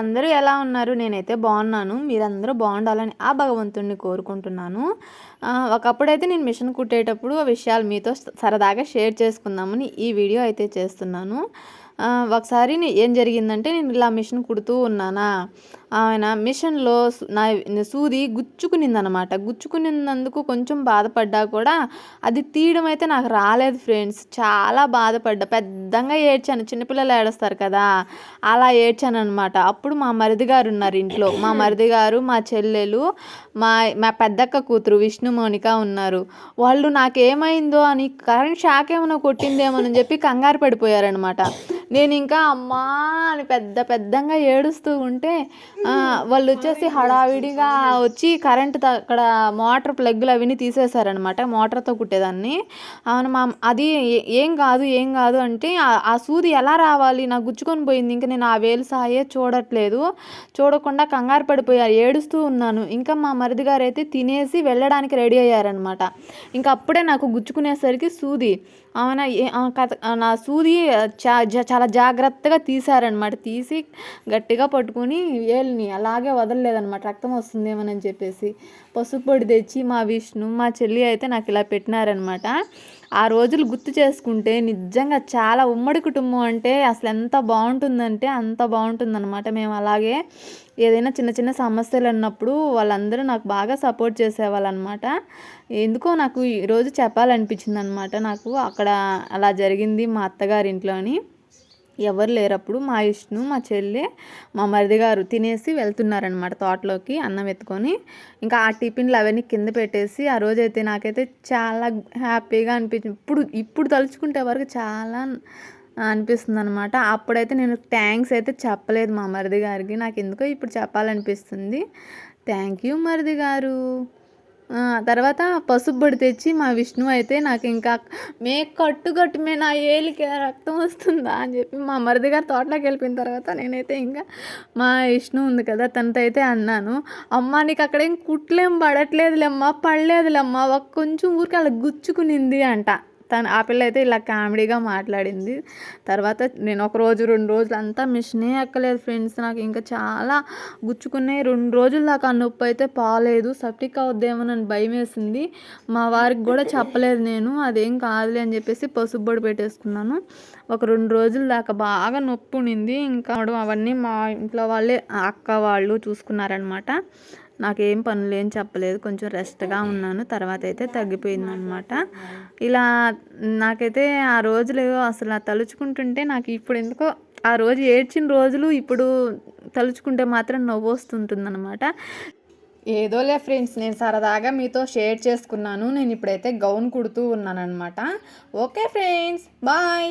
అందరూ ఎలా ఉన్నారు? నేనైతే బాగున్నాను. మీరందరూ బాగుండాలని ఆ భగవంతుడిని కోరుకుంటున్నాను. ఒకప్పుడైతే నేను మిషన్ కుట్టేటప్పుడు ఆ విషయాలు మీతో సరదాగా షేర్ చేసుకుందామని ఈ వీడియో అయితే చేస్తున్నాను. ఒకసారి ఏం జరిగిందంటే నేను ఇలా మిషన్ కుడుతూ ఉన్నానా? ఆయన మిషన్లో నా సూది గుచ్చుకునిందనమాట. గుచ్చుకునినందుకు కొంచెం బాధపడ్డా కూడా అది తీయడం అయితే నాకు రాలేదు ఫ్రెండ్స్. చాలా బాధపడ్డా. పెద్దంగా ఏడ్చాను. చిన్నపిల్లలు ఏడుస్తారు కదా అలా ఏడ్చాను అనమాట అప్పుడు మా మరిది గారు ఉన్నారు ఇంట్లో. మా మరిది గారు మా చెల్లెలు మా మా పెద్దక్క కూతురు విష్ణు మౌనిక ఉన్నారు. వాళ్ళు నాకేమైందో అని కరెంట్ షాక్ ఏమైనా కొట్టిందేమో అని చెప్పి కంగారు పడిపోయారనమాట. నేను ఇంకా అమ్మా అని పెద్ద పెద్దంగా ఏడుస్తూ ఉంటే వాళ్ళు వచ్చేసి హడావిడిగా వచ్చి కరెంట్ అక్కడ మోటార్ ప్లగ్లు అవన్నీ తీసేశారనమాట మోటార్తో కుట్టేదాన్ని. అవును మా అది ఏం కాదు ఏం కాదు అంటే ఆ సూది ఎలా రావాలి? నాకు గుచ్చుకొని పోయింది ఇంకా నేను ఆ వేలు సాయే చూడట్లేదు. చూడకుండా కంగారు పడిపోయారు ఏడుస్తూ ఉన్నాను. ఇంకా మా మరిది గారు అయితే తినేసి వెళ్ళడానికి రెడీ అయ్యారనమాట ఇంకా అప్పుడే నాకు గుచ్చుకునేసరికి సూది. అవునా కథ నా సూది చా చాలా జాగ్రత్తగా తీశారనమాట తీసి గట్టిగా పట్టుకొని వేలుని అలాగే వదలలేదనమాట రక్తం వస్తుందేమోనని చెప్పేసి పసుపు పొడి తెచ్చి మా విష్ణు మా చెల్లి అయితే నాకు ఇలా పెట్టినారనమాట ఆ రోజులు గుర్తు చేసుకుంటే నిజంగా చాలా ఉమ్మడి కుటుంబం అంటే అసలు ఎంత బాగుంటుందంటే అంత బాగుంటుందన్నమాట. మేము అలాగే ఏదైనా చిన్న చిన్న సమస్యలు అన్నప్పుడు వాళ్ళందరూ నాకు బాగా సపోర్ట్ చేసేవాళ్ళు అనమాట ఎందుకో నాకు ఈరోజు చెప్పాలనిపించింది అనమాట నాకు అక్కడ అలా జరిగింది మా అత్తగారింట్లో అని ఎవరు లేరప్పుడు మా ఇష్ను మా చెల్లి మా మరిది గారు తినేసి వెళ్తున్నారనమాట తోటలోకి అన్నం ఎత్తుకొని. ఇంకా ఆ టిఫిన్లు అవన్నీ కింద పెట్టేసి ఆ రోజైతే నాకైతే చాలా హ్యాపీగా అనిపించింది ఇప్పుడు ఇప్పుడు తలుచుకుంటే వరకు చాలా అనిపిస్తుంది అనమాట అప్పుడైతే నేను థ్యాంక్స్ అయితే చెప్పలేదు మా మరిది గారికి. నాకు ఎందుకో ఇప్పుడు చెప్పాలనిపిస్తుంది. థ్యాంక్ యూ మరిది గారు. తర్వాత పసుపు పొడి తెచ్చి మా విష్ణు అయితే నాకు ఇంకా మే కట్టుకట్టు మే నా ఏలికి రక్తం వస్తుందా అని చెప్పి మా మరిది గారు తోటలోకి వెళ్ళిపోయిన తర్వాత నేనైతే ఇంకా మా విష్ణు ఉంది కదా తనతో అయితే అన్నాను. అమ్మ నీకు అక్కడేం కుట్లేం పడట్లేదులేమ్మా పడలేదులేమ్మా ఒక కొంచెం ఊరికి అలా గుచ్చుకునింది అంట. తను ఆ పిల్ల అయితే ఇలా కామెడీగా మాట్లాడింది. తర్వాత నేను ఒక రోజు రెండు రోజులు అంతా మిషనే ఎక్కలేదు ఫ్రెండ్స్. నాకు ఇంకా చాలా గుచ్చుకున్నాయి. రెండు రోజుల దాకా నొప్పి అయితే పాలేదు. సప్టిక్ అవుద్దేమోనని భయం వేసింది. మా వారికి కూడా చెప్పలేదు నేను. అదేం కాదులే అని చెప్పేసి పసుపు బొడి పెట్టేసుకున్నాను. ఒక రెండు రోజుల దాకా బాగా నొప్పి ఉండింది. ఇంకా అవన్నీ మా ఇంట్లో వాళ్ళే అక్క వాళ్ళు చూసుకున్నారనమాట నాకేం పనులు ఏం చెప్పలేదు. కొంచెం రెస్ట్గా ఉన్నాను. తర్వాత అయితే తగ్గిపోయింది అనమాట ఇలా నాకైతే ఆ రోజులు అసలు తలుచుకుంటుంటే నాకు ఇప్పుడు ఎందుకో ఆ రోజు ఏడ్చిన రోజులు ఇప్పుడు తలుచుకుంటే మాత్రం నవ్వు వస్తుంటుందన్నమాట. ఏదోలే ఫ్రెండ్స్ నేను సరదాగా మీతో షేర్ చేసుకున్నాను. నేను ఇప్పుడైతే గౌన్ కుడుతూ ఉన్నానమాట ఓకే ఫ్రెండ్స్ బాయ్.